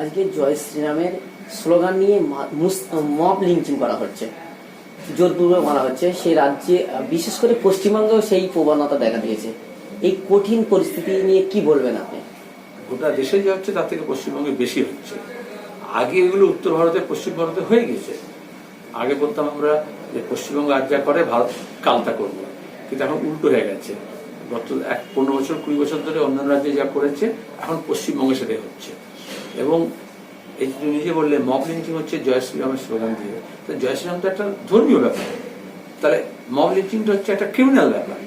আজকে জয় শ্রীরামের স্লোগান নিয়ে মব লিঞ্চিং করা হচ্ছে। জোরপূর্বক মারা হচ্ছে সেই রাজ্যে বিশেষ করে পশ্চিমবঙ্গেও সেই প্রবণতা দেখা দিয়েছে। এই কঠিন পরিস্থিতি নিয়ে কি বলবেন আপনি? গোটা দেশে যা হচ্ছে, তার থেকে পশ্চিমবঙ্গে বেশি হচ্ছে। আগে এগুলো উত্তর ভারতে, পশ্চিম ভারতে হয়ে গেছে আগে বলতাম আমরা যে পশ্চিমবঙ্গ আজ যা করে, ভারত কাল তা করবে। কিন্তু এখন উল্টো হয়ে গেছে। গত এক, পনেরো বছর, কুড়ি বছর ধরে অন্যান্য রাজ্যে যা করেছে, এখন পশ্চিমবঙ্গে সেটাই হচ্ছে। এবং এই তুমি নিজে বললে মব লিঞ্চিং হচ্ছে জয় শ্রীরামের স্লোগান দিয়ে। তো জয় শ্রীরাম তো একটা ধর্মীয় ব্যাপার। তাহলে মব লিঞ্চিংটা হচ্ছে একটা ক্রিমিনাল ব্যাপার,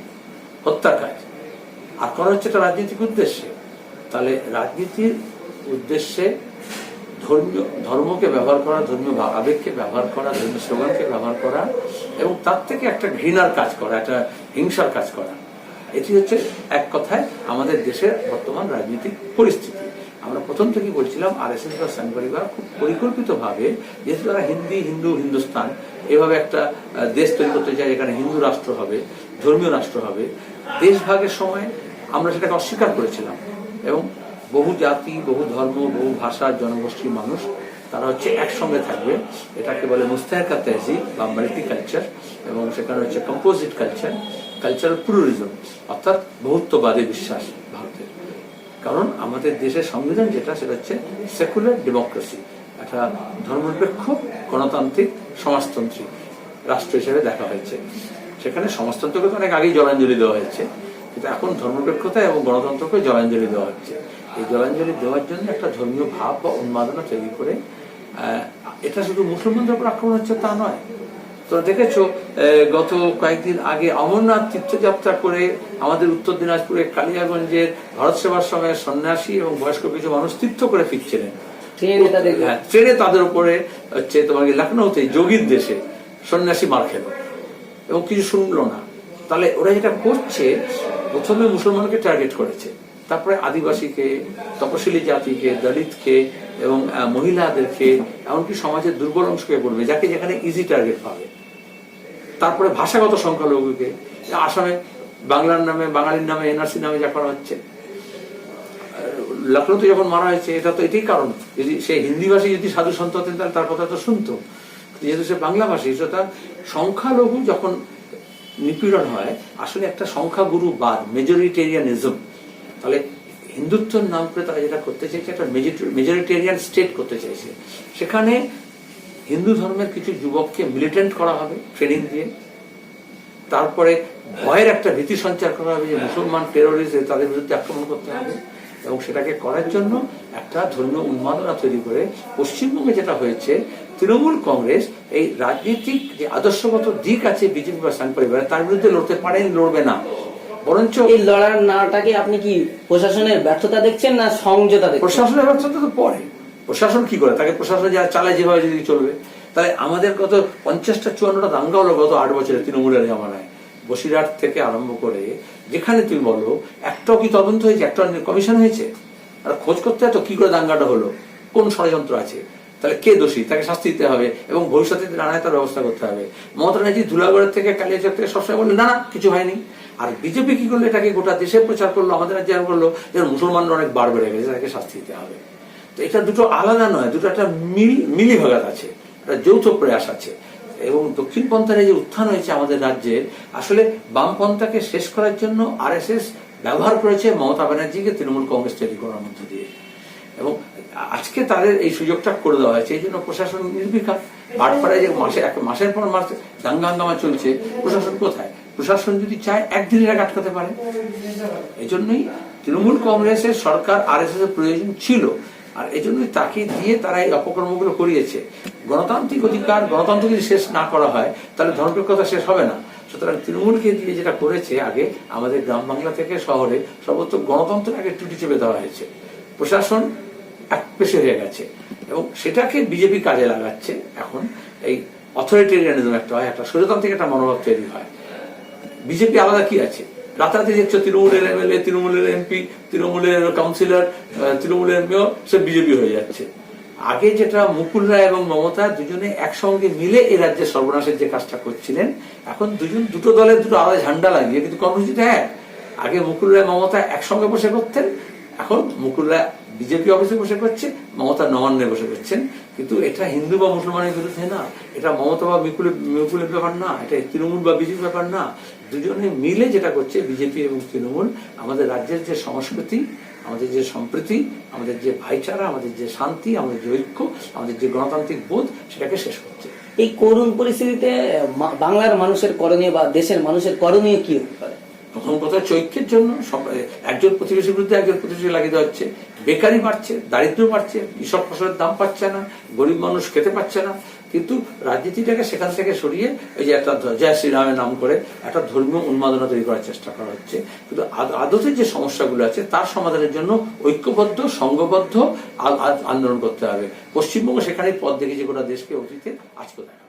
হত্যার কাজ। আর করা হচ্ছে একটা রাজনৈতিক উদ্দেশ্যে। তাহলে রাজনীতির উদ্দেশ্যে ধর্মীয়, ধর্মকে ব্যবহার করা, ধর্মীয় আবেগকে ব্যবহার করা, ধর্মীয় স্লোগানকে ব্যবহার করা, এবং তার থেকে একটা ঘৃণার কাজ করা, একটা হিংসার কাজ করা। এটি হচ্ছে এক কথায় আমাদের দেশের বর্তমান রাজনৈতিক পরিস্থিতি। আমরা প্রথম থেকেই বলছিলাম আর এস এস বা সংঘ পরিবার খুব পরিকল্পিতভাবে, যেহেতু তারা হিন্দি, হিন্দু, হিন্দুস্তান, এভাবে একটা দেশ তৈরি করতে চায় যেখানে হিন্দু রাষ্ট্র হবে, ধর্মীয় রাষ্ট্র হবে দেশভাগের সময় আমরা সেটাকে অস্বীকার করেছিলাম। এবং বহু জাতি, বহু ধর্ম, বহু ভাষা জনগোষ্ঠীর মানুষ, তারা হচ্ছে একসঙ্গে থাকবে। এটাকে বলে মুস্তাহকা তেহজিব বা মাল্টি কালচার এবং সেখানে হচ্ছে কম্পোজিট কালচার, কালচারাল প্লুরিজম, অর্থাৎ বহুত্ববাদী বিশ্বাস কারণ আমাদের দেশের সংবিধান যেটা, সেটা হচ্ছে সেকুলার ডেমোক্রেসি একটা ধর্মনিরপেক্ষ, গণতান্ত্রিক, সমাজতান্ত্রিক রাষ্ট্র হিসেবে দেখা হয়েছে। সেখানে সমাজতন্ত্রকে অনেক আগেই জলাঞ্জলি দেওয়া হয়েছে, কিন্তু এখন ধর্মনিরপেক্ষতা এবং গণতন্ত্রকে জলাঞ্জলি দেওয়া হচ্ছে। এই জলাঞ্জলি দেওয়ার জন্য একটা ধর্মীয় ভাব বা উন্মাদনা তৈরি করে এটা শুধু মুসলমানদের উপর আক্রমণ হচ্ছে তা নয় তোমরা দেখেছ গত কয়েকদিন আগে অমরনাথ তীর্থযাত্রা করে আমাদের উত্তর দিনাজপুরে কালিয়াগঞ্জের ভারত সেবার সময় সন্ন্যাসী এবং বয়স্ক কিছু মানুষ তীর্থ করে ফিরছিলেন। ট্রেনে তাদের হ্যাঁ উপরে হচ্ছে তোমাকে লখনৌতে যোগীর দেশে সন্ন্যাসী মার খেল এবং কিছু শুনলো না। তাহলে ওরা যেটা করছে প্রথমে মুসলমানকে টার্গেট করেছে। তারপরে আদিবাসীকে তপশিলি জাতিকে দলিতকে এবং মহিলাদেরকে এমনকি সমাজের দুর্বল অংশকে করবে যাকে যেখানে ইজি টার্গেট পাবে। তারপরে ভাষাগত সংখ্যালঘুকে আসামে বাংলার নামে, বাঙালির নামে এনআরসি নামে যা করা হচ্ছে। লখনৌতে যখন মারা হয়েছে, এটা তো এটাই কারণ। যদি সে হিন্দিভাষী যদি সাধু সন্ত হতেন, তাহলে তার কথা তো শুনতো। যেহেতু সে বাংলা ভাষী সংখ্যালঘু যখন নিপীড়ন হয়, আসলে একটা সংখ্যাগুরু বাদ, মেজরিটেরিয়ানিজম। তাহলে হিন্দুত্বর নাম করে তারা যেটা করতে চাইছে, একটা মেজরিটেরিয়ান স্টেট করতে চাইছে। সেখানে হিন্দু ধর্মের কিছু যুবককে মিলিটেন্ট করা হবে ট্রেনিং দিয়ে। তারপরে ভয়ের একটা ভীতি সঞ্চার করা হবে যে মুসলমান টেরোরিস্ট তাদের বিরুদ্ধে আক্রমণ করতে হবে এবং সেটাকে করার জন্য একটা ধর্মীয় উন্মাদনা তৈরি করে পশ্চিমবঙ্গে যেটা হয়েছে তৃণমূল কংগ্রেস এই রাজনীতিক যে আদর্শগত দিক আছে বিজেপি বা সাং পরিবারের তার বিরুদ্ধে লড়তে পারেন লড়বে না। বরঞ্চ এই লড়ার নাটাকে আপনি কি প্রশাসনের ব্যর্থতা দেখছেন না সংযতা দেখছেন? প্রশাসনের ব্যর্থতা তো পরে। প্রশাসন কি করে? তাকে প্রশাসন যা চালায় যেভাবে যদি চলবে। তাহলে আমাদের কত পঞ্চাশটা, চুয়ান্নটা দাঙ্গা হলো গত আট বছরে তৃণমূলের জামানায়। বসিরহাট থেকে আরম্ভ করে যেখানে তুমি বলো, একটাও কি তদন্ত হয়েছে? একটা কমিশন হয়েছে? আর খোঁজ করতে তো কি করে দাঙ্গাটা হলো? কোন ষড়যন্ত্র আছে? তাহলে কে দোষী? তাকে শাস্তি দিতে হবে এবং ভবিষ্যতে নানায় তার ব্যবস্থা করতে হবে। মমতা ব্যানার্জি ধুলাগড়ের থেকে কালিয়াচক থেকে সবসময় বললেন, না না, কিছু হয়নি। আর বিজেপি কি করল? এটাকে গোটা দেশে প্রচার করল, আমাদের রাজ্যে করল যে মুসলমানরা অনেক বার বেড়ে গেছে, তাকে শাস্তি দিতে হবে। তো এটা দুটো আলাদা নয়, দুটো একটা মিল মিলি ভাগাত আছে, একটা যৌথ প্রয়াস আছে। এবং দক্ষিণপন্থার যে উত্থান হয়েছে আমাদের রাজ্যে আসলে বামপন্থাকে শেষ করার জন্য আরএসএস ব্যবহার করেছে মমতা ব্যানার্জিকে তৃণমূল কংগ্রেস তৈরি করার মধ্য দিয়ে। এবং আজকে তাদের এই সুযোগটা করে দেওয়া হয়েছে, এই জন্য প্রশাসন নির্বিকার। ভাটপাড়ায় যে মাসে, এক মাসের পর মাস দাঙ্গা হাঙ্গামা চলছে, প্রশাসন কোথায়? প্রশাসন যদি চায় একদিনের আগে আটকাতে পারে। এই জন্যই তৃণমূল কংগ্রেসের সরকার আর এস প্রয়োজন ছিল। আর এই জন্যই তাকে দিয়ে তারা এই অপকর্মগুলো করিয়েছে। গণতান্ত্রিক অধিকার গণতন্ত্র যদি শেষ না করা হয়, তাহলে ধর্মপেক্ষতা শেষ হবে না। সুতরাং তৃণমূলকে দিয়ে যেটা করেছে আগে, আমাদের গ্রাম বাংলা থেকে শহরে সর্বত্র গণতন্ত্রের আগে টুটি চেপে দেওয়া হয়েছে। প্রশাসন এক পেশে হয়ে গেছে এবং সেটাকে বিজেপি কাজে লাগাচ্ছে। এখন এই অথরিটেরিয়ানিজম একটা হয়, একটা সচেতন থেকে একটা মনোভাব তৈরি হয়। বিজেপি আলাদা কি আছে? রাতারাতি দেখছ তৃণমূলের এমএলএ তৃণমূলের এমপি তৃণমূলের কাউন্সিলর তৃণমূলের মেয়র, সে বিজেপি হয়ে যাচ্ছে। আগে যেটা মুকুল রায় এবং মমতা দুজনে একসঙ্গে মিলে এই রাজ্যের সর্বনাশের যে কাজটা করছিলেন, এখন দুজন, দুটো দলের দুটো আলাদা ঝান্ডা লাগিয়ে কিন্তু কর্মসূচিটা এক আগে মুকুল রায়, মমতা একসঙ্গে বসে করতেন, এখন মুকুল রায় বিজেপি অফিসে বসে করছে, মমতা নবান্নে বসে করছেন। কিন্তু এটা হিন্দু বা মুসলমানের বিরুদ্ধে না, এটা মমতা বা বিপুলের বিপুলের ব্যাপার না, এটা তৃণমূল বা বিজেপি ব্যাপার না। দুজনে মিলে যেটা করছে বিজেপি এবং তৃণমূল, আমাদের রাজ্যের যে সংস্কৃতি, আমাদের যে সম্প্রীতি, আমাদের যে ভাইচারা, আমাদের যে শান্তি, আমাদের যে ঐক্য, আমাদের যে গণতান্ত্রিক বোধ, সেটাকে শেষ করছে। এই করুণ পরিস্থিতিতে বাংলার মানুষের করণীয় বা দেশের মানুষের করণীয় কি হতে পারে? প্রথম কথা হচ্ছে ঐক্যের জন্য একজন প্রতিবেশীর বিরুদ্ধে একজন প্রতিবেশী লাগিয়ে দেওয়া হচ্ছে। বেকারি বাড়ছে দারিদ্র বাড়ছে, কৃষক ফসলের দাম পাচ্ছে না, গরিব মানুষ খেতে পাচ্ছে না। কিন্তু রাজনীতিটাকে সেখান থেকে সরিয়ে এই যে একটা জয় শ্রীরামের নাম করে একটা ধর্মীয় উন্মাদনা তৈরি করার চেষ্টা করা হচ্ছে। কিন্তু আদ- আদতে যে সমস্যাগুলো আছে, তার সমাধানের জন্য ঐক্যবদ্ধ, সংঘবদ্ধ আন্দোলন করতে হবে। পশ্চিমবঙ্গ সেখানে পথ দেখেছে গোটা দেশকে, অতীতে আজকে দেখা।